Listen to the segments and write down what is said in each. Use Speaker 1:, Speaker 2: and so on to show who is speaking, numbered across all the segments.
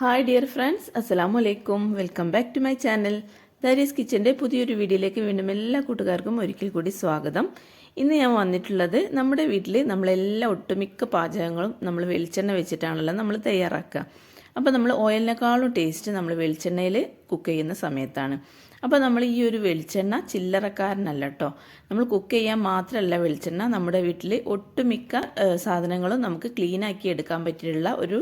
Speaker 1: Hi dear friends അസ്സലാമു അലൈക്കും welcome back to my channel Daris കിച്ചന്റെ പുതിയൊരു വീഡിയോയിലേക്ക് വീണ്ടും എല്ലാ കൂട്ടുകാർക്കും ഒരിക്കൽ കൂടി സ്വാഗതം. ഇന്ന് ഞാൻ വന്നിട്ടുള്ളത് നമ്മുടെ വീട്ടിൽ നമ്മളെല്ലാ ഒട്ടുമിക്ക പാചകങ്ങളും നമ്മൾ വെളിച്ചെണ്ണ വെച്ചിട്ടാണല്ലോ നമ്മൾ തയ്യാറാക്കുക. അപ്പോൾ നമ്മൾ ഓയിലിനേക്കാളും ടേസ്റ്റ് നമ്മൾ വെളിച്ചെണ്ണയിൽ കുക്ക് ചെയ്യുന്ന സമയത്താണ്. അപ്പോൾ നമ്മൾ ഈ ഒരു വെളിച്ചെണ്ണ ചില്ലറക്കാരനല്ല കേട്ടോ നമ്മൾ കുക്ക് ചെയ്യാൻ മാത്രമല്ല വെളിച്ചെണ്ണ. നമ്മുടെ വീട്ടിൽ ഒട്ടുമിക്ക സാധനങ്ങളും നമുക്ക് ക്ലീനാക്കി എടുക്കാൻ പറ്റിയിട്ടുള്ള ഒരു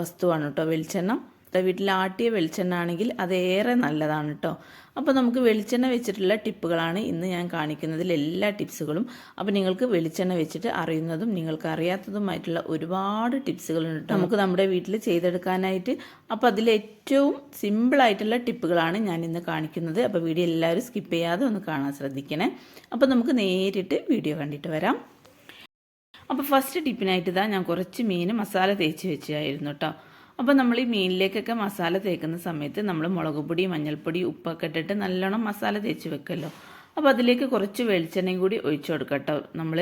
Speaker 1: വസ്തുവാണ് കേട്ടോ വെളിച്ചെണ്ണ. നമ്മുടെ വീട്ടിൽ ആട്ടിയ വെളിച്ചെണ്ണ ആണെങ്കിൽ അത് ഏറെ നല്ലതാണ് കേട്ടോ അപ്പോൾ നമുക്ക് വെളിച്ചെണ്ണ വെച്ചിട്ടുള്ള ടിപ്പുകളാണ് ഇന്ന് ഞാൻ കാണിക്കുന്നതിൽ എല്ലാ ടിപ്സുകളും. അപ്പോൾ നിങ്ങൾക്ക് വെളിച്ചെണ്ണ വെച്ചിട്ട് അറിയുന്നതും നിങ്ങൾക്ക് അറിയാത്തതുമായിട്ടുള്ള ഒരുപാട് ടിപ്സുകളുണ്ട് നമുക്ക് നമ്മുടെ വീട്ടിൽ ചെയ്തെടുക്കാനായിട്ട് അപ്പോൾ അതിൽ ഏറ്റവും സിമ്പിളായിട്ടുള്ള ടിപ്പുകളാണ് ഞാൻ ഇന്ന് കാണിക്കുന്നത്. അപ്പോൾ വീഡിയോ എല്ലാവരും സ്കിപ്പ് ചെയ്യാതെ ഒന്ന് കാണാൻ ശ്രദ്ധിക്കണേ. അപ്പോൾ നമുക്ക് നേരിട്ട് വീഡിയോ കണ്ടിട്ട് വരാം. അപ്പോൾ ഫസ്റ്റ് ടിപ്പിനായിട്ട് ഇതാ ഞാൻ കുറച്ച് മീൻ മസാല തേച്ച് വെച്ചായിരുന്നു കേട്ടോ അപ്പോൾ നമ്മൾ ഈ മീനിലേക്കൊക്കെ മസാല തേക്കുന്ന സമയത്ത് നമ്മൾ മുളക് പൊടി മഞ്ഞൾപ്പൊടി ഉപ്പൊക്കെ ഇട്ടിട്ട് നല്ലോണം മസാല തേച്ച് വെക്കല്ലോ. അപ്പോൾ അതിലേക്ക് കുറച്ച് വെളിച്ചെണ്ണയും കൂടി ഒഴിച്ചു കൊടുക്കാം കേട്ടോ നമ്മൾ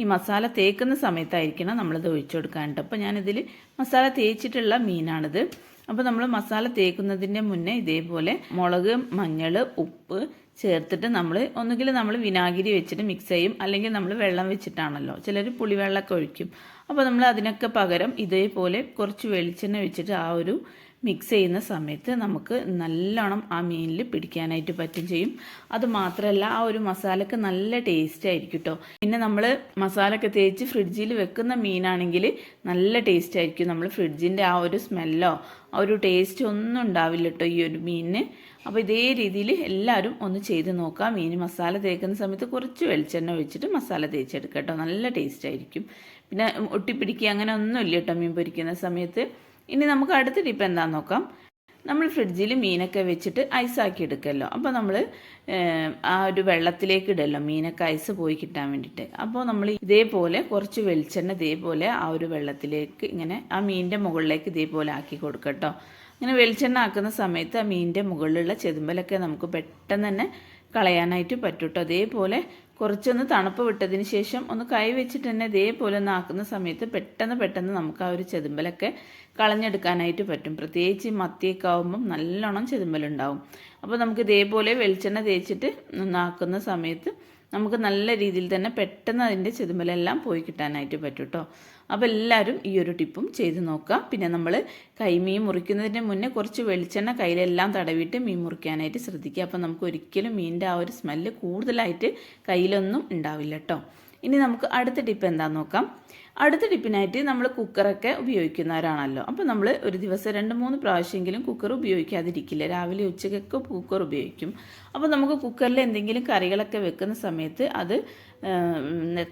Speaker 1: ഈ മസാല തേക്കുന്ന സമയത്തായിരിക്കണം നമ്മളിത് ഒഴിച്ചു കൊടുക്കാനുണ്ട് അപ്പോൾ ഞാനിതിൽ മസാല തേച്ചിട്ടുള്ള മീനാണിത്. അപ്പോൾ നമ്മൾ മസാല തേക്കുന്നതിന്റെ മുന്നേ ഇതേപോലെ മുളക് മഞ്ഞൾ ഉപ്പ് ചേർത്തിട്ട് നമ്മൾ ഒന്നുകിൽ നമ്മൾ വിനാഗിരി വെച്ചിട്ട് മിക്സ് ചെയ്യും. അല്ലെങ്കിൽ നമ്മൾ വെള്ളം വെച്ചിട്ടാണല്ലോ. ചിലർ പുളിവെള്ളമൊക്കെ ഒഴിക്കും. അപ്പോൾ നമ്മൾ അതിനൊക്കെ പകരം ഇതേപോലെ കുറച്ച് വെളിച്ചെണ്ണ വെച്ചിട്ട് ആ ഒരു മിക്സ് ചെയ്യുന്ന സമയത്ത് നമുക്ക് നല്ലോണം ആ മീനിൽ പിടിക്കാനായിട്ട് പറ്റും ചെയ്യും. അത് മാത്രമല്ല ആ ഒരു മസാലക്ക് നല്ല ടേസ്റ്റ് ആയിരിക്കും കേട്ടോ പിന്നെ നമ്മൾ മസാലയൊക്കെ തേച്ച് ഫ്രിഡ്ജിൽ വെക്കുന്ന മീനാണെങ്കിൽ നല്ല ടേസ്റ്റ് ആയിരിക്കും. നമ്മൾ ഫ്രിഡ്ജിന്റെ ആ ഒരു സ്മെല്ലോ ആ ഒരു ടേസ്റ്റ് ഒന്നും ഉണ്ടാവില്ല കേട്ടോ ഈ ഒരു മീനിന്. അപ്പോൾ ഇതേ രീതിയിൽ എല്ലാവരും ഒന്ന് ചെയ്ത് നോക്കാം. മീൻ മസാല തേക്കുന്ന സമയത്ത് കുറച്ച് വെളിച്ചെണ്ണ ഒഴിച്ചിട്ട് മസാല തേച്ചെടുക്കാം കേട്ടോ നല്ല ടേസ്റ്റ് ആയിരിക്കും. പിന്നെ ഒട്ടിപ്പിടിക്കുക അങ്ങനെ ഒന്നുമില്ല കേട്ടോ മീൻ പൊരിക്കുന്ന സമയത്ത്. ഇനി നമുക്ക് അടുത്ത ടിപ്പ് എന്താണെന്ന് നോക്കാം. നമ്മൾ ഫ്രിഡ്ജിൽ മീനൊക്കെ വെച്ചിട്ട് ഐസാക്കി എടുക്കല്ലോ. അപ്പോൾ നമ്മൾ ആ ഒരു വെള്ളത്തിലേക്ക് ഇടല്ലോ. മീനൊക്കെ ഐസ് പോയി കിട്ടാൻ വേണ്ടിയിട്ട് അപ്പോൾ നമ്മൾ ഇതേപോലെ കുറച്ച് വെളിച്ചെണ്ണ ഇതേപോലെ ആ ഒരു വെള്ളത്തിലേക്ക് ഇങ്ങനെ ആ മീനിന്റെ മുകളിലേക്ക് ഇതേപോലെ ആക്കി കൊടുക്കട്ടോ. ഇങ്ങനെ വെളിച്ചെണ്ണ ആക്കുന്ന സമയത്ത് ആ മീനിന്റെ മുകളിലുള്ള ചെതുമ്പലൊക്കെ നമുക്ക് പെട്ടെന്ന് തന്നെ കളയാനായിട്ട് പറ്റൂട്ടോ. അതേപോലെ കുറച്ചൊന്ന് തണുപ്പ് വിട്ടതിന് ശേഷം ഒന്ന് കൈ വെച്ചിട്ട് തന്നെ ഇതേപോലെ ഒന്ന് ആക്കുന്ന സമയത്ത് പെട്ടെന്ന് പെട്ടെന്ന് നമുക്ക് ആ ഒരു ചെതുമ്പലൊക്കെ കളഞ്ഞെടുക്കാനായിട്ട് പറ്റും. പ്രത്യേകിച്ച് മത്തിയൊക്കെ ആകുമ്പം നല്ലോണം ചെതുമ്പലുണ്ടാവും. അപ്പോൾ നമുക്ക് ഇതേപോലെ വെളിച്ചെണ്ണ തേച്ചിട്ട് ഒന്നാക്കുന്ന സമയത്ത് നമുക്ക് നല്ല രീതിയിൽ തന്നെ പെട്ടെന്ന് അതിന്റെ ചെതുമ്പലെല്ലാം പോയി കിട്ടാനായിട്ട് പറ്റും കേട്ടോ അപ്പോൾ എല്ലാവരും ഈ ഒരു ടിപ്പും ചെയ്ത് നോക്കുക. പിന്നെ നമ്മൾ കൈമീൻ മുറിക്കുന്നതിന് മുന്നേ കുറച്ച് വെളിച്ചെണ്ണ കയ്യിലെല്ലാം തടവിയിട്ട് മീൻ മുറിക്കാനായിട്ട് ശ്രദ്ധിക്കുക. അപ്പോൾ നമുക്ക് ഒരിക്കലും മീനിന്റെ ആ ഒരു സ്മെല്ല് കൂടുതലായിട്ട് കയ്യിലൊന്നും ഉണ്ടാവില്ല കേട്ടോ ഇനി നമുക്ക് അടുത്ത ടിപ്പ് എന്താണെന്ന് നോക്കാം. അടുത്ത ടിപ്പിനായിട്ട് നമ്മൾ കുക്കറൊക്കെ ഉപയോഗിക്കുന്നവരാണല്ലോ. അപ്പോൾ നമ്മൾ ഒരു ദിവസം രണ്ട് മൂന്ന് പ്രാവശ്യമെങ്കിലും കുക്കർ ഉപയോഗിക്കാതിരിക്കില്ല. രാവിലെ ഉച്ചയ്ക്കൊക്കെ കുക്കർ ഉപയോഗിക്കും. അപ്പോൾ നമുക്ക് കുക്കറിൽ എന്തെങ്കിലും കറികളൊക്കെ വെക്കുന്ന സമയത്ത് അത്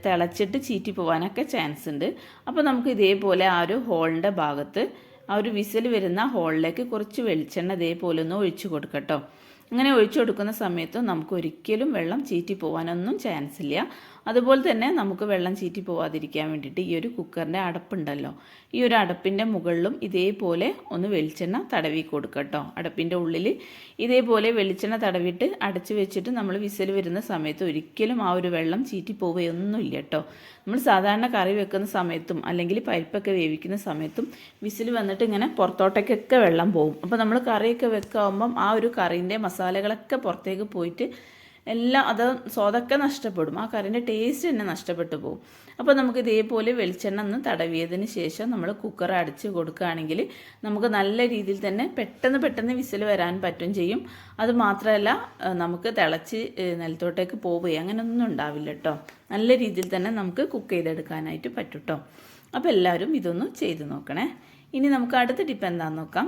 Speaker 1: തിളച്ചിട്ട് ചീറ്റി പോകാനൊക്കെ ചാൻസ് ഉണ്ട്. അപ്പോൾ നമുക്ക് ഇതേപോലെ ആ ഒരു ഹോളിന്റെ ഭാഗത്ത് ആ ഒരു വിസിൽ വരുന്ന ഹോളിലേക്ക് കുറച്ച് വെളിച്ചെണ്ണ ഇതേപോലെ ഒന്ന് ഒഴിച്ചു കൊടുക്കട്ടോ. അങ്ങനെ ഒഴിച്ചു കൊടുക്കുന്ന സമയത്ത് നമുക്ക് ഒരിക്കലും വെള്ളം ചീറ്റി പോകാനൊന്നും ചാൻസ് ഇല്ല. അതുപോലെ തന്നെ നമുക്ക് വെള്ളം ചീറ്റി പോവാതിരിക്കാൻ വേണ്ടിയിട്ട് ഈ ഒരു കുക്കറിന്റെ അടപ്പുണ്ടല്ലോ. ഈ ഒരു അടപ്പിന്റെ മുകളിലും ഇതേപോലെ ഒന്ന് വെളിച്ചെണ്ണ തടവി കൊടുക്കട്ടോ അടപ്പിന്റെ ഉള്ളിൽ ഇതേപോലെ വെളിച്ചെണ്ണ തടവിയിട്ട് അടച്ചു വെച്ചിട്ട് നമ്മൾ വിസിൽ വരുന്ന സമയത്ത് ഒരിക്കലും ആ ഒരു വെള്ളം ചീറ്റി പോവുകയൊന്നുമില്ല കേട്ടോ നമ്മൾ സാധാരണ കറി വെക്കുന്ന സമയത്തും അല്ലെങ്കിൽ പരിപ്പൊക്കെ വേവിക്കുന്ന സമയത്തും വിസിൽ വന്നിട്ട് ഇങ്ങനെ പുറത്തോട്ടേക്കൊക്കെ വെള്ളം പോകും അപ്പോൾ നമ്മൾ കറിയൊക്കെ വെക്കാവുമ്പം ആ ഒരു കറീന്റെ മസാലകളൊക്കെ പുറത്തേക്ക് പോയിട്ട് എല്ലാം അത് സ്വാദൊക്കെ നഷ്ടപ്പെടും. ആ കറിന്റെ ടേസ്റ്റ് തന്നെ നഷ്ടപ്പെട്ടു പോകും. അപ്പോൾ നമുക്ക് ഇതേപോലെ വെളിച്ചെണ്ണ ഒന്ന് തടവിയതിന് ശേഷം നമ്മൾ കുക്കർ അടച്ച് കൊടുക്കുകയാണെങ്കിൽ നമുക്ക് നല്ല രീതിയിൽ തന്നെ പെട്ടെന്ന് പെട്ടെന്ന് വിസിൽ വരാൻ പറ്റും ചെയ്യും. അത് മാത്രമല്ല നമുക്ക് തിളച്ച് നിലത്തോട്ടേക്ക് പോവുകയോ അങ്ങനെയൊന്നും ഉണ്ടാവില്ല കേട്ടോ. നല്ല രീതിയിൽ തന്നെ നമുക്ക് കുക്ക് ചെയ്തെടുക്കാനായിട്ട് പറ്റും കേട്ടോ. അപ്പോൾ എല്ലാവരും ഇതൊന്ന് ചെയ്ത് നോക്കണേ. ഇനി നമുക്ക് അടുത്ത ടിപ്പ് എന്താണെന്ന് നോക്കാം.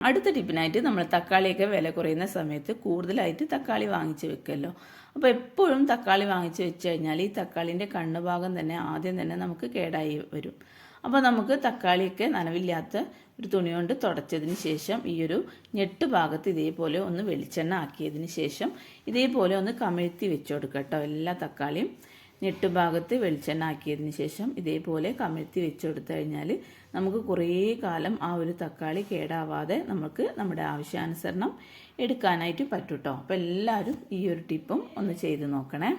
Speaker 1: അടുത്ത ടിപ്പിനായിട്ട് നമ്മൾ തക്കാളിയൊക്കെ വില കുറയുന്ന സമയത്ത് കൂടുതലായിട്ട് തക്കാളി വാങ്ങിച്ച് വെക്കുമല്ലോ അപ്പോൾ എപ്പോഴും തക്കാളി വാങ്ങിച്ച് വെച്ച് കഴിഞ്ഞാൽ ഈ തക്കാളിന്റെ കണ്ണുഭാഗം തന്നെ ആദ്യം തന്നെ നമുക്ക് കേടായി വരും. അപ്പോൾ നമുക്ക് തക്കാളിയൊക്കെ നനവില്ലാത്ത ഒരു തുണി കൊണ്ട് തുടച്ചതിന് ശേഷം ഈ ഒരു ഞെട്ട് ഭാഗത്ത് ഇതേപോലെ ഒന്ന് വെളിച്ചെണ്ണ ആക്കിയതിന് ശേഷം ഇതേപോലെ ഒന്ന് കമിഴ്ത്തി വെച്ചു കൊടുക്കുക കേട്ടോ. എല്ലാ തക്കാളിയും ഞെട്ട് ഭാഗത്ത് വെളിച്ചെണ്ണ ആക്കിയതിന് ശേഷം ഇതേപോലെ കമിഴ്ത്തി വെച്ചു കൊടുത്തു കഴിഞ്ഞാൽ നമുക്ക് കുറേ കാലം ആ ഒരു തക്കാളി കേടാവാതെ നമുക്ക് നമ്മുടെ ആവശ്യാനുസരണം എടുക്കാനായിട്ട് പറ്റൂട്ടോ അപ്പോൾ എല്ലാവരും ഈ ഒരു ടിപ്പും ഒന്ന് ചെയ്ത് നോക്കണേ.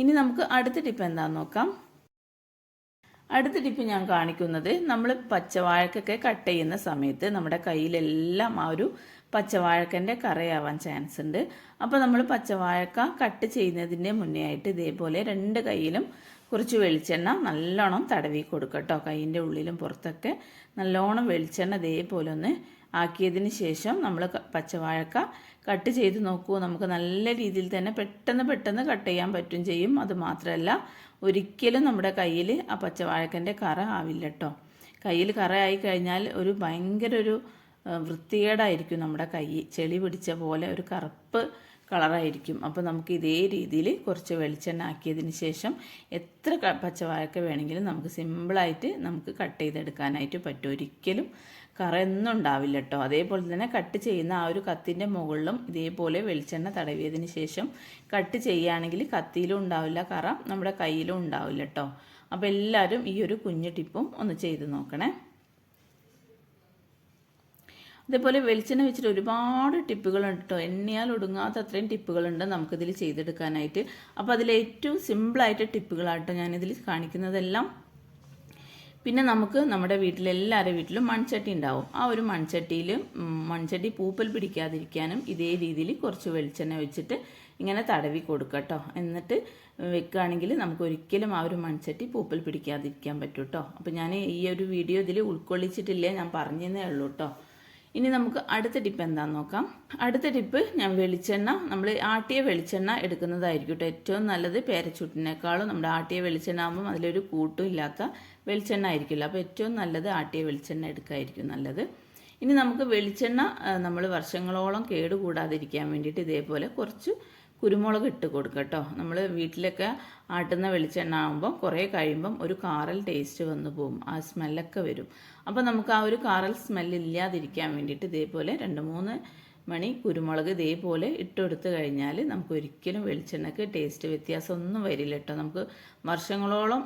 Speaker 1: ഇനി നമുക്ക് അടുത്ത ടിപ്പ് എന്താണെന്ന് നോക്കാം. അടുത്ത ടിപ്പ് ഞാൻ കാണിക്കുന്നത് നമ്മൾ പച്ചവാഴക്കൊക്കെ കട്ട് ചെയ്യുന്ന സമയത്ത് നമ്മുടെ കയ്യിലെല്ലാം ആ ഒരു പച്ചവാഴക്കന്റെ കറയാവാൻ ചാൻസ് ഉണ്ട്. അപ്പോൾ നമ്മൾ പച്ചവാഴക്ക കട്ട് ചെയ്യുന്നതിന്റെ മുന്നേ ആയിട്ട് ഇതേപോലെ രണ്ട് കയ്യിലും കുറച്ച് വെളിച്ചെണ്ണ നല്ലോണം തടവി കൊടുക്കുക കേട്ടോ കൈയിന്റെ ഉള്ളിലും പുറത്തൊക്കെ നല്ലോണം വെളിച്ചെണ്ണ ഇതേപോലെ ഒന്ന് ആക്കിയതിന് ശേഷം നമ്മൾ പച്ചവാഴക്ക കട്ട് ചെയ്ത് നോക്കൂ. നമുക്ക് നല്ല രീതിയിൽ തന്നെ പെട്ടെന്ന് പെട്ടെന്ന് കട്ട് ചെയ്യാൻ പറ്റും ചെയ്യും. അത് മാത്രമല്ല ഒരിക്കലും നമ്മുടെ കയ്യിൽ ആ പച്ചവാഴക്കന്റെ കറ ആവില്ല കേട്ടോ കയ്യിൽ കറ ആയി കഴിഞ്ഞാൽ ഒരു ഭയങ്കര ഒരു വൃത്തികേടായിരിക്കും നമ്മുടെ കൈ. ചെളി പിടിച്ച പോലെ ഒരു കറുപ്പ് കളറായിരിക്കും. അപ്പോൾ നമുക്ക് ഇതേ രീതിയിൽ കുറച്ച് വെളിച്ചെണ്ണ ആക്കിയതിന് ശേഷം എത്ര പച്ചവാഴക്ക വേണമെങ്കിലും നമുക്ക് സിമ്പിളായിട്ട് നമുക്ക് കട്ട് ചെയ്തെടുക്കാനായിട്ട് പറ്റും. ഒരിക്കലും കറയൊന്നും ഉണ്ടാവില്ല കേട്ടോ അതേപോലെ തന്നെ കട്ട് ചെയ്യുന്ന ആ ഒരു കത്തിന്റെ മുകളിലും ഇതേപോലെ വെളിച്ചെണ്ണ തടവിയതിന് ശേഷം കട്ട് ചെയ്യുകയാണെങ്കിൽ കത്തിയിലും ഉണ്ടാവില്ല കറ നമ്മുടെ കയ്യിലും ഉണ്ടാവില്ല കേട്ടോ അപ്പോൾ എല്ലാവരും ഈ ഒരു കുഞ്ഞു ടിപ്പും ഒന്ന് ചെയ്ത് നോക്കണേ. അതേപോലെ വെളിച്ചെണ്ണ വെച്ചിട്ട് ഒരുപാട് ടിപ്പുകളുണ്ട് കേട്ടോ എണ്ണിയാൽ ഒടുങ്ങാത്ത അത്രയും ടിപ്പുകളുണ്ട് നമുക്കിതിൽ ചെയ്തെടുക്കാനായിട്ട്. അപ്പോൾ അതിൽ ഏറ്റവും സിമ്പിളായിട്ട് ടിപ്പുകളാട്ടോ ഞാനിതിൽ കാണിക്കുന്നതെല്ലാം. പിന്നെ നമുക്ക് നമ്മുടെ വീട്ടിൽ എല്ലാവരുടെ വീട്ടിലും മൺചട്ടി ഉണ്ടാവും. ആ ഒരു മൺചട്ടിയിൽ മൺചട്ടി പൂപ്പൽ പിടിക്കാതിരിക്കാനും ഇതേ രീതിയിൽ കുറച്ച് വെളിച്ചെണ്ണ വെച്ചിട്ട് ഇങ്ങനെ തടവി കൊടുക്കുക കേട്ടോ എന്നിട്ട് വെക്കുകയാണെങ്കിൽ നമുക്ക് ഒരിക്കലും ആ ഒരു മൺചട്ടി പൂപ്പൽ പിടിക്കാതിരിക്കാൻ പറ്റും കേട്ടോ അപ്പോൾ ഞാൻ ഈ ഒരു വീഡിയോ ഇതിൽ ഉൾക്കൊള്ളിച്ചിട്ടില്ല ഞാൻ പറഞ്ഞതേ ഉള്ളൂ കേട്ടോ ഇനി നമുക്ക് അടുത്ത ടിപ്പ് എന്താണെന്ന് നോക്കാം. അടുത്ത ടിപ്പ് ഞാൻ വെളിച്ചെണ്ണ നമ്മൾ ആട്ടിയ വെളിച്ചെണ്ണ എടുക്കുന്നതായിരിക്കും കേട്ടോ ഏറ്റവും നല്ലത്. പേരച്ചൂട്ടിനേക്കാളും നമ്മുടെ ആട്ടിയ വെളിച്ചെണ്ണ ആകുമ്പം അതിലൊരു കൂട്ടും ഇല്ലാത്ത വെളിച്ചെണ്ണ ആയിരിക്കില്ല. അപ്പോൾ ഏറ്റവും നല്ലത് ആട്ടിയ വെളിച്ചെണ്ണ എടുക്കായിരിക്കും നല്ലത്. ഇനി നമുക്ക് വെളിച്ചെണ്ണ നമ്മൾ വർഷങ്ങളോളം കേടുകൂടാതിരിക്കാൻ വേണ്ടിയിട്ട് ഇതേപോലെ കുറച്ച് കുരുമുളക് ഇട്ട് കൊടുക്കുക കേട്ടോ. നമ്മൾ വീട്ടിലൊക്കെ ആട്ടുന്ന വെളിച്ചെണ്ണ ആകുമ്പോൾ കുറേ കഴിയുമ്പം ഒരു കാറൽ ടേസ്റ്റ് വന്നു പോകും ആ സ്മെല്ലൊക്കെ വരും. അപ്പോൾ നമുക്ക് ആ ഒരു കാറൽ സ്മെല്ല് ഇല്ലാതിരിക്കാൻ വേണ്ടിയിട്ട് ഇതേപോലെ രണ്ട് മൂന്ന് മണി കുരുമുളക് ഇതേപോലെ ഇട്ടെടുത്ത് കഴിഞ്ഞാൽ നമുക്ക് ഒരിക്കലും വെളിച്ചെണ്ണയ്ക്ക് ടേസ്റ്റ് വ്യത്യാസമൊന്നും വരില്ല കേട്ടോ. നമുക്ക് വർഷങ്ങളോളം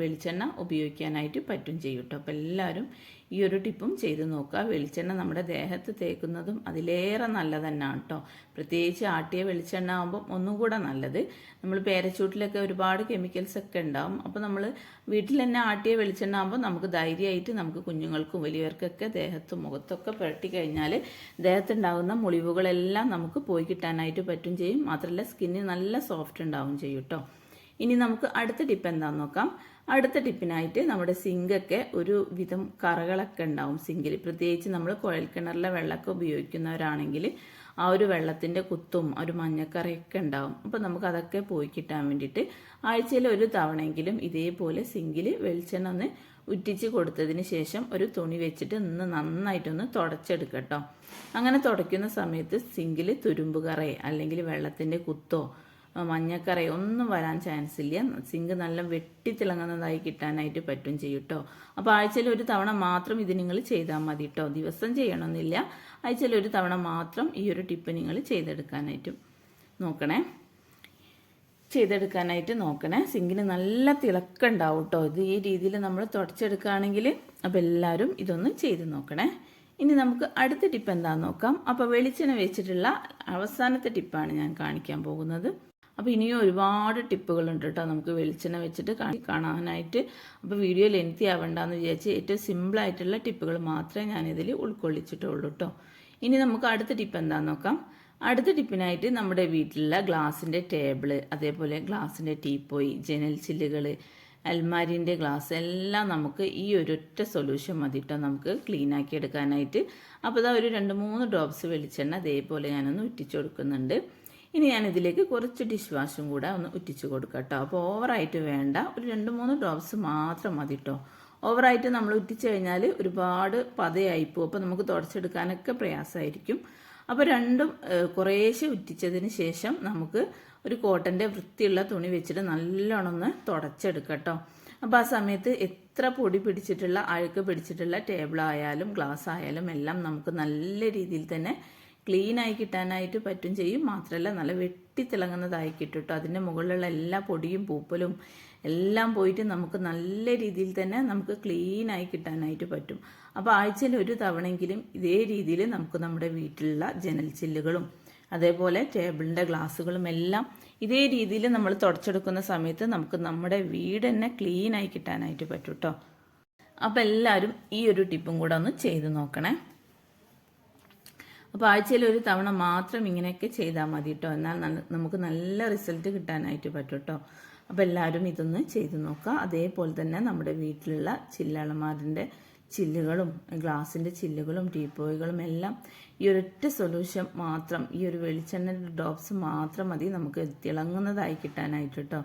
Speaker 1: വെളിച്ചെണ്ണ ഉപയോഗിക്കാനായിട്ട് പറ്റും ചെയ്യും കേട്ടോ. അപ്പോൾ എല്ലാവരും ഈ ഒരു ടിപ്പും ചെയ്ത് നോക്കുക. വെളിച്ചെണ്ണ നമ്മുടെ ദേഹത്ത് തേക്കുന്നതും അതിലേറെ നല്ലത് തന്നെയാണ് കേട്ടോ പ്രത്യേകിച്ച് ആട്ടിയ വെളിച്ചെണ്ണ ആകുമ്പം ഒന്നും കൂടെ നല്ലത്. നമ്മൾ പേരച്ചൂട്ടിലൊക്കെ ഒരുപാട് കെമിക്കൽസ് ഒക്കെ ഉണ്ടാവും. അപ്പോൾ നമ്മൾ വീട്ടിൽ തന്നെ ആട്ടിയ വെളിച്ചെണ്ണ ആകുമ്പോൾ നമുക്ക് ധൈര്യമായിട്ട് നമുക്ക് കുഞ്ഞുങ്ങൾക്കും വലിയവർക്കൊക്കെ ദേഹത്തും മുഖത്തൊക്കെ പുരട്ടി കഴിഞ്ഞാൽ ദേഹത്തുണ്ടാകുന്ന മുളിവുകളെല്ലാം നമുക്ക് പോയി കിട്ടാനായിട്ട് പറ്റും ചെയ്യും. മാത്രമല്ല സ്കിന്നിന് നല്ല സോഫ്റ്റ് ഉണ്ടാവും ചെയ്യും കേട്ടോ ഇനി നമുക്ക് അടുത്ത ടിപ്പ് എന്താണെന്ന് നോക്കാം. അടുത്ത ടിപ്പിനായിട്ട് നമ്മുടെ സിങ്കൊക്കെ ഒരു വിധം കറകളൊക്കെ ഉണ്ടാവും സിങ്കിൽ പ്രത്യേകിച്ച് നമ്മൾ കുഴൽക്കിണറിലെ വെള്ളമൊക്കെ ഉപയോഗിക്കുന്നവരാണെങ്കിൽ ആ ഒരു വെള്ളത്തിന്റെ കുത്തും ഒരു മഞ്ഞക്കറിയൊക്കെ ഉണ്ടാവും. അപ്പോൾ നമുക്ക് അതൊക്കെ പോയി കിട്ടാൻ വേണ്ടിയിട്ട് ആഴ്ചയിൽ ഒരു തവണയെങ്കിലും ഇതേപോലെ സിങ്കിൽ വെളിച്ചെണ്ണ ഒന്ന് ഉറ്റിച്ച് കൊടുത്തതിന് ശേഷം ഒരു തുണി വെച്ചിട്ട് ഒന്ന് നന്നായിട്ടൊന്ന് തുടച്ചെടുക്കട്ടോ. അങ്ങനെ തുടയ്ക്കുന്ന സമയത്ത് സിങ്കിൽ തുരുമ്പ് അല്ലെങ്കിൽ വെള്ളത്തിന്റെ കുത്തോ മഞ്ഞക്കറ ഒന്നും വരാൻ ചാൻസ് ഇല്ല. സിങ്ക് നല്ല വെട്ടിത്തിളങ്ങുന്നതായി കിട്ടാനായിട്ട് പറ്റും ചെയ്യും കേട്ടോ അപ്പോൾ ആഴ്ചയിൽ ഒരു തവണ മാത്രം ഇത് നിങ്ങൾ ചെയ്താൽ മതി കേട്ടോ ദിവസം ചെയ്യണമെന്നില്ല. ആഴ്ചയിൽ ഒരു തവണ മാത്രം ഈ ഒരു ടിപ്പ് നിങ്ങൾ ചെയ്തെടുക്കാനായിട്ടും നോക്കണേ. ചെയ്തെടുക്കാനായിട്ട് നോക്കണേ. സിങ്കിന് നല്ല തിളക്കുണ്ടാവും കേട്ടോ ഇത് ഈ രീതിയിൽ നമ്മൾ തുടച്ചെടുക്കുകയാണെങ്കിൽ അപ്പോൾ എല്ലാവരും ഇതൊന്ന് ചെയ്ത് നോക്കണേ. ഇനി നമുക്ക് അടുത്ത ടിപ്പ് എന്താണെന്ന് നോക്കാം. അപ്പോൾ വെളിച്ചെണ്ണ വെച്ചിട്ടുള്ള അവസാനത്തെ ടിപ്പാണ് ഞാൻ കാണിക്കാൻ പോകുന്നത്. അപ്പോൾ ഇനിയും ഒരുപാട് ടിപ്പുകളുണ്ട് കേട്ടോ. നമുക്ക് വെളിച്ചെണ്ണ വെച്ചിട്ട് കാണാനായിട്ട്. അപ്പോൾ വീഡിയോ ലെങ്തി ആവണ്ടെന്ന് വിചാരിച്ച് ഏറ്റവും സിമ്പിളായിട്ടുള്ള ടിപ്പുകൾ മാത്രമേ ഞാനിതിൽ ഉൾക്കൊള്ളിച്ചിട്ടുള്ളൂ കേട്ടോ ഇനി നമുക്ക് അടുത്ത ടിപ്പ് എന്താണെന്ന് നോക്കാം. അടുത്ത ടിപ്പിനായിട്ട് നമ്മുടെ വീട്ടിലുള്ള ഗ്ലാസിന്റെ ടേബിൾ അതേപോലെ ഗ്ലാസിന്റെ ടീപ്പോയി ജനൽ ചില്ലുകൾ അൽമാരിന്റെ ഗ്ലാസ് എല്ലാം നമുക്ക് ഈ ഒരൊറ്റ സൊല്യൂഷൻ മതി കേട്ടോ നമുക്ക് ക്ലീൻ ആക്കി എടുക്കാനായിട്ട്. അപ്പോൾ ഇതാ ഒരു രണ്ട് മൂന്ന് ഡ്രോപ്സ് വെളിച്ചെണ്ണ അതേപോലെ ഞാനൊന്ന് ഉറ്റിച്ചു കൊടുക്കുന്നുണ്ട് ഇനി ഞാൻ ഇതിലേക്ക് കുറച്ച് ഡിഷ് വാഷും കൂടെ ഒന്ന് ഉറ്റിച്ച് കൊടുക്കാം കേട്ടോ അപ്പോൾ ഓവറായിട്ട് വേണ്ട. ഒരു രണ്ട് മൂന്ന് ഡ്രോപ്സ് മാത്രം മതി കേട്ടോ ഓവറായിട്ട് നമ്മൾ ഉറ്റിച്ച് കഴിഞ്ഞാൽ ഒരുപാട് പോകും. അപ്പോൾ നമുക്ക് തുടച്ചെടുക്കാനൊക്കെ പ്രയാസമായിരിക്കും. അപ്പോൾ രണ്ടും കുറേശ്ശെ ഉറ്റിച്ചതിന് ശേഷം നമുക്ക് ഒരു കോട്ടന്റെ വൃത്തിയുള്ള തുണി വെച്ചിട്ട് നല്ലോണം ഒന്ന് തുടച്ചെടുക്കാം കേട്ടോ അപ്പോൾ ആ സമയത്ത് എത്ര പൊടി പിടിച്ചിട്ടുള്ള അഴുക്ക് പിടിച്ചിട്ടുള്ള ടേബിൾ ആയാലും ഗ്ലാസ് ആയാലും എല്ലാം നമുക്ക് നല്ല രീതിയിൽ തന്നെ ക്ലീനായി കിട്ടാനായിട്ട് പറ്റും ചെയ്യും. മാത്രമല്ല നല്ല വെട്ടിത്തിളങ്ങുന്നതായി കിട്ടും കേട്ടോ. അതിന്റെ മുകളിലുള്ള എല്ലാ പൊടിയും പൂപ്പലും എല്ലാം പോയിട്ട് നമുക്ക് നല്ല രീതിയിൽ തന്നെ നമുക്ക് ക്ലീൻ ആയി കിട്ടാനായിട്ട് പറ്റും. അപ്പോൾ ആഴ്ചയിൽ ഒരു തവണയെങ്കിലും ഇതേ രീതിയിൽ നമുക്ക് നമ്മുടെ വീട്ടിലുള്ള ജനൽ ചില്ലുകളും അതേപോലെ ടേബിളിന്റെ ഗ്ലാസ്സുകളും എല്ലാം ഇതേ രീതിയിൽ നമ്മൾ തുടച്ചെടുക്കുന്ന സമയത്ത് നമുക്ക് നമ്മുടെ വീട് തന്നെ ക്ലീൻ ആയി കിട്ടാനായിട്ട് പറ്റും കേട്ടോ. അപ്പോൾ എല്ലാവരും ഈ ഒരു ടിപ്പും കൂടെ ഒന്ന് ചെയ്ത് നോക്കണേ. അപ്പോൾ ആഴ്ചയിൽ ഒരു തവണ മാത്രം ഇങ്ങനെയൊക്കെ ചെയ്താൽ മതി കേട്ടോ എന്നാൽ നമുക്ക് നല്ല റിസൾട്ട് കിട്ടാനായിട്ട് പറ്റും കേട്ടോ അപ്പോൾ എല്ലാവരും ഇതൊന്ന് ചെയ്ത് നോക്കുക. അതേപോലെ തന്നെ നമ്മുടെ വീട്ടിലുള്ള ചില്ലളമാരിന്റെ ചില്ലുകളും ഗ്ലാസിന്റെ ചില്ലുകളും ടീപ്പോയികളും എല്ലാം ഈ ഒരൊറ്റ സൊല്യൂഷൻ മാത്രം ഈ ഒരു വെളിച്ചെണ്ണയുടെ ഡ്രോപ്സ് മാത്രം മതി. നമുക്ക് തിളങ്ങുന്നതായി കിട്ടാനായിട്ട് കേട്ടോ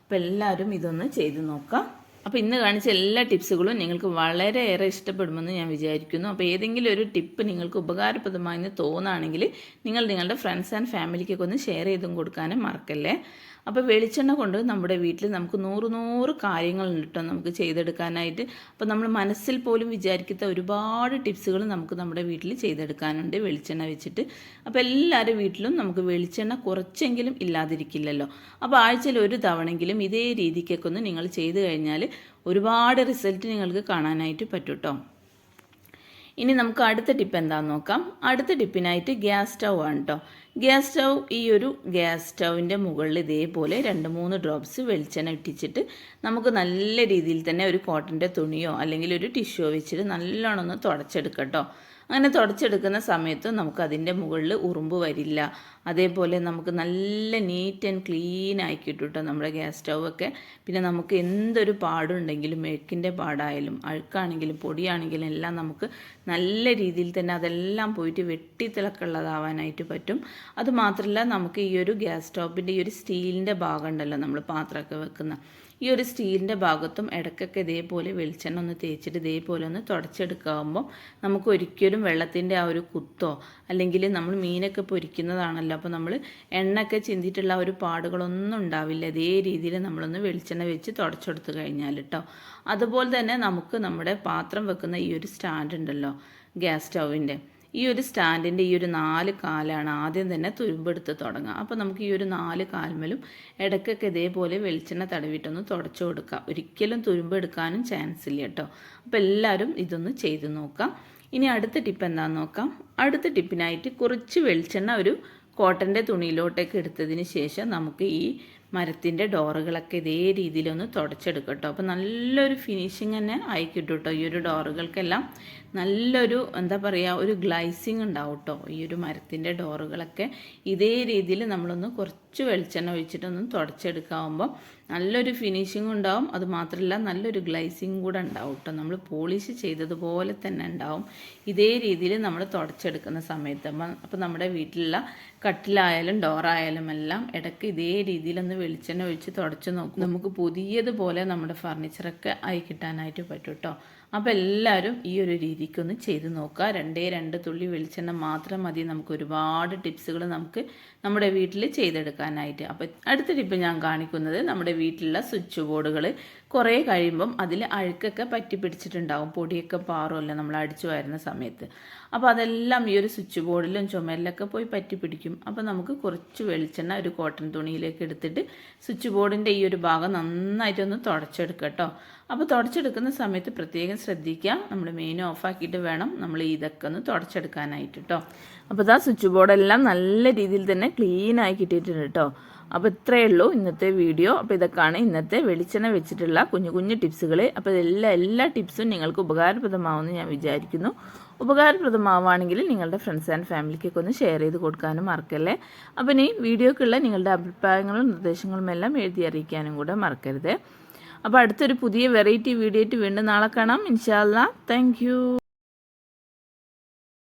Speaker 1: അപ്പോൾ എല്ലാവരും ഇതൊന്ന് ചെയ്ത് നോക്കാം അപ്പോൾ ഇന്ന് കാണിച്ച എല്ലാ ടിപ്സുകളും നിങ്ങൾക്ക് വളരെയേറെ ഇഷ്ടപ്പെടുമെന്ന് ഞാൻ വിചാരിക്കുന്നു. അപ്പോൾ ഏതെങ്കിലും ഒരു ടിപ്പ് നിങ്ങൾക്ക് ഉപകാരപ്രദമായെന്ന് തോന്നുകയാണെങ്കിൽ നിങ്ങൾ നിങ്ങളുടെ ഫ്രണ്ട്സ് ആൻഡ് ഫാമിലിക്കൊക്കെ ഒന്ന് ഷെയർ ചെയ്തും കൊടുക്കാനും മറക്കല്ലേ? അപ്പോൾ വെളിച്ചെണ്ണ കൊണ്ട് നമ്മുടെ വീട്ടിൽ നമുക്ക് നൂറ് നൂറ് കാര്യങ്ങളുണ്ട് കേട്ടോ നമുക്ക് ചെയ്തെടുക്കാനായിട്ട്. അപ്പോൾ നമ്മൾ മനസ്സിൽ പോലും വിചാരിക്കാത്ത ഒരുപാട് ടിപ്സുകൾ നമുക്ക് നമ്മുടെ വീട്ടിൽ ചെയ്തെടുക്കാനുണ്ട് വെളിച്ചെണ്ണ വെച്ചിട്ട്. അപ്പോൾ എല്ലാവരുടെ വീട്ടിലും നമുക്ക് വെളിച്ചെണ്ണ കുറച്ചെങ്കിലും ഇല്ലാതിരിക്കില്ലല്ലോ. അപ്പോൾ ആഴ്ചയിൽ ഒരു തവണെങ്കിലും ഇതേ രീതിക്കൊക്കെ ഒന്ന് നിങ്ങൾ ചെയ്ത് കഴിഞ്ഞാൽ ഒരുപാട് റിസൾട്ട് നിങ്ങൾക്ക് കാണാനായിട്ട് പറ്റും കേട്ടോ ഇനി നമുക്ക് അടുത്ത ടിപ്പ് എന്താണെന്ന് നോക്കാം. അടുത്ത ടിപ്പിനായിട്ട് ഗ്യാസ് സ്റ്റൗ ആണ് കേട്ടോ ഗ്യാസ് സ്റ്റൗ ഈ ഒരു ഗ്യാസ് സ്റ്റൗവിന്റെ മുകളിൽ ഇതേപോലെ രണ്ട് മൂന്ന് ഡ്രോപ്സ് വെളിച്ചെണ്ണ ഇട്ടിച്ചിട്ട് നമുക്ക് നല്ല രീതിയിൽ തന്നെ ഒരു കോട്ടന്റെ തുണിയോ അല്ലെങ്കിൽ ഒരു ടിഷ്യോ വെച്ചിട്ട് നല്ലോണം ഒന്ന് തുടച്ചെടുക്കാം കേട്ടോ അങ്ങനെ തുടച്ചെടുക്കുന്ന സമയത്ത് നമുക്ക് അതിന്റെ മുകളിൽ ഉറുമ്പ് വരില്ല. അതേപോലെ നമുക്ക് നല്ല നീറ്റ് ആൻഡ് ക്ലീൻ ആയി കിട്ടും നമ്മുടെ ഗ്യാസ് സ്റ്റൗവൊക്കെ. പിന്നെ നമുക്ക് എന്തൊരു പാടുണ്ടെങ്കിലും മെഴുക്കിന്റെ പാടായാലും അഴുക്കാണെങ്കിലും പൊടിയാണെങ്കിലും എല്ലാം നമുക്ക് നല്ല രീതിയിൽ തന്നെ അതെല്ലാം പോയിട്ട് വെട്ടിത്തിളക്കുള്ളതാവാനായിട്ട് പറ്റും. അതുമാത്രമല്ല നമുക്ക് ഈ ഒരു ഗ്യാസ് സ്റ്റോപ്പിന്റെ ഈ ഒരു സ്റ്റീലിന്റെ ഭാഗം ഉണ്ടല്ലോ നമ്മൾ പാത്രമൊക്കെ വെക്കുന്ന. ഈ ഒരു സ്റ്റീലിന്റെ ഭാഗത്തും ഇടയ്ക്കൊക്കെ ഇതേപോലെ വെളിച്ചെണ്ണ ഒന്ന് തേച്ചിട്ട് ഇതേപോലെ ഒന്ന് തുടച്ചെടുക്കാവുമ്പോൾ നമുക്ക് ഒരിക്കലും വെള്ളത്തിന്റെ ആ ഒരു കുത്തോ അല്ലെങ്കിൽ നമ്മൾ മീനൊക്കെ പൊരിക്കുന്നതാണല്ലോ അപ്പോൾ നമ്മൾ എണ്ണയൊക്കെ ചിന്തിയിട്ടുള്ള ഒരു പാടുകളൊന്നും ഉണ്ടാവില്ല. അതേ രീതിയിൽ നമ്മളൊന്ന് വെളിച്ചെണ്ണ വെച്ച് തുടച്ചെടുത്ത് കഴിഞ്ഞാൽ കേട്ടോ. അതുപോലെ തന്നെ നമുക്ക് നമ്മുടെ പാത്രം വെക്കുന്ന ഈ ഒരു സ്റ്റാൻഡ് ഉണ്ടല്ലോ ഗ്യാസ് സ്റ്റൗവിന്റെ ഈ ഒരു സ്റ്റാൻഡിന്റെ ഈ ഒരു നാല് കാലാണ് ആദ്യം തന്നെ തുരുമ്പെടുത്ത് തുടങ്ങുക. അപ്പോൾ നമുക്ക് ഈ ഒരു നാല് കാൽമലും ഇടയ്ക്കൊക്കെ ഇതേപോലെ വെളിച്ചെണ്ണ തടവിട്ടൊന്ന് തുടച്ചു കൊടുക്കുക ഒരിക്കലും തുരുമ്പെടുക്കാനും ചാൻസ് ഇല്ല കേട്ടോ. അപ്പോൾ എല്ലാവരും ഇതൊന്ന് ചെയ്ത് നോക്കാം. ഇനി അടുത്ത ടിപ്പ് എന്താണെന്ന് നോക്കാം. അടുത്ത ടിപ്പിനായിട്ട് കുറച്ച് വെളിച്ചെണ്ണ ഒരു കോട്ടന്റെ തുണിയിലോട്ടേക്ക് എടുത്തതിന് ശേഷം നമുക്ക് ഈ മരത്തിന്റെ ഡോറുകളൊക്കെ ഇതേ രീതിയിലൊന്ന് തുടച്ചെടുക്കട്ടോ കേട്ടോ. അപ്പോൾ നല്ലൊരു ഫിനിഷിങ് തന്നെ ആയി കിട്ടും കേട്ടോ ഈ ഒരു ഡോറുകൾക്കെല്ലാം. നല്ലൊരു എന്താ പറയുക ഒരു ഗ്ലൈസിങ് ഉണ്ടാവും കേട്ടോ ഈ ഒരു മരത്തിന്റെ ഡോറുകളൊക്കെ ഇതേ രീതിയിൽ നമ്മളൊന്ന് കുറച്ച് വെളിച്ചെണ്ണ ഒഴിച്ചിട്ടൊന്ന് തുടച്ചെടുക്കാവുമ്പോൾ നല്ലൊരു ഫിനിഷിംഗ് ഉണ്ടാവും. അത് മാത്രമല്ല നല്ലൊരു ഗ്ലൈസിങ് കൂടെ ഉണ്ടാവും കേട്ടോ നമ്മൾ പോളിഷ് ചെയ്തതുപോലെ തന്നെ ഉണ്ടാവും. ഇതേ രീതിയിൽ നമ്മൾ തുടച്ചെടുക്കുന്ന സമയത്ത്. അപ്പോൾ നമ്മുടെ വീട്ടിലുള്ള കട്ടിലായാലും ഡോറായാലും എല്ലാം ഇടയ്ക്ക് ഇതേ രീതിയിലൊന്ന് വെളിച്ചെണ്ണ ഒഴിച്ച് തുടച്ച് നോക്കും. നമുക്ക് പുതിയതുപോലെ നമ്മുടെ ഫർണിച്ചറൊക്കെ ആയി കിട്ടാനായിട്ട് പറ്റും കേട്ടോ അപ്പോൾ എല്ലാവരും ഈ ഒരു രീതിക്കൊന്ന് ചെയ്ത് നോക്കുക. രണ്ടേ രണ്ട് തുള്ളി വെളിച്ചെണ്ണ മാത്രം മതി. നമുക്ക് ഒരുപാട് ടിപ്സുകൾ നമുക്ക് നമ്മുടെ വീട്ടിൽ ചെയ്തെടുക്കാനായിട്ട്. അപ്പോൾ അടുത്ത ടിപ്പ് ഞാൻ കാണിക്കുന്നത് നമ്മുടെ വീട്ടിലുള്ള സ്വിച്ച് ബോർഡുകൾ കുറേ കഴിയുമ്പം അതിൽ അഴുക്കൊക്കെ പറ്റി പിടിച്ചിട്ടുണ്ടാവും. പൊടിയൊക്കെ പാറുമല്ല നമ്മൾ അടിച്ചു വരുന്ന സമയത്ത്. അപ്പോൾ അതെല്ലാം ഈ ഒരു സ്വിച്ച് ബോർഡിലും ചുമരിലൊക്കെ പോയി പറ്റി പിടിക്കും. അപ്പോൾ നമുക്ക് കുറച്ച് വെളിച്ചെണ്ണ ഒരു കോട്ടൺ തുണിയിലേക്ക് എടുത്തിട്ട് സ്വിച്ച് ബോർഡിന്റെ ഈ ഒരു ഭാഗം നന്നായിട്ടൊന്ന് തുടച്ചെടുക്കുക കേട്ടോ അപ്പോൾ തുടച്ചെടുക്കുന്ന സമയത്ത് പ്രത്യേകം ശ്രദ്ധിക്കുക. നമ്മൾ മെയിൻ ഓഫാക്കിയിട്ട് വേണം നമ്മൾ ഇതൊക്കെ ഒന്ന് തുടച്ചെടുക്കാനായിട്ട് കേട്ടോ അപ്പോൾ ഇതാ സ്വിച്ച് ബോർഡെല്ലാം നല്ല രീതിയിൽ തന്നെ ക്ലീൻ ആയി കിട്ടിയിട്ടുണ്ട് കേട്ടോ അപ്പോൾ ഇത്രയേ ഉള്ളൂ ഇന്നത്തെ വീഡിയോ അപ്പോൾ ഇതൊക്കെയാണ് ഇന്നത്തെ വെളിച്ചെണ്ണ വെച്ചിട്ടുള്ള കുഞ്ഞു കുഞ്ഞു ടിപ്സുകൾ അപ്പോൾ ഇതെല്ലാം എല്ലാ ടിപ്സും നിങ്ങൾക്ക് ഉപകാരപ്രദമാവുമെന്ന് ഞാൻ വിചാരിക്കുന്നു. ഉപകാരപ്രദമാവുകയാണെങ്കിൽ നിങ്ങളുടെ ഫ്രണ്ട്സ് ആൻഡ് ഫാമിലിക്കൊക്കെ ഒന്ന് ഷെയർ ചെയ്ത് കൊടുക്കാനും മറക്കല്ലേ? അപ്പോൾ ഇനി വീഡിയോക്കുള്ള നിങ്ങളുടെ അഭിപ്രായങ്ങളും നിർദ്ദേശങ്ങളും എല്ലാം എഴുതി അറിയിക്കാനും കൂടെ മറക്കരുത്. അപ്പോൾ അടുത്തൊരു പുതിയ വെറൈറ്റി വീഡിയോ ആയിട്ട് വീണ്ടും നാളെ കാണാം. ഇൻഷാല്ല താങ്ക്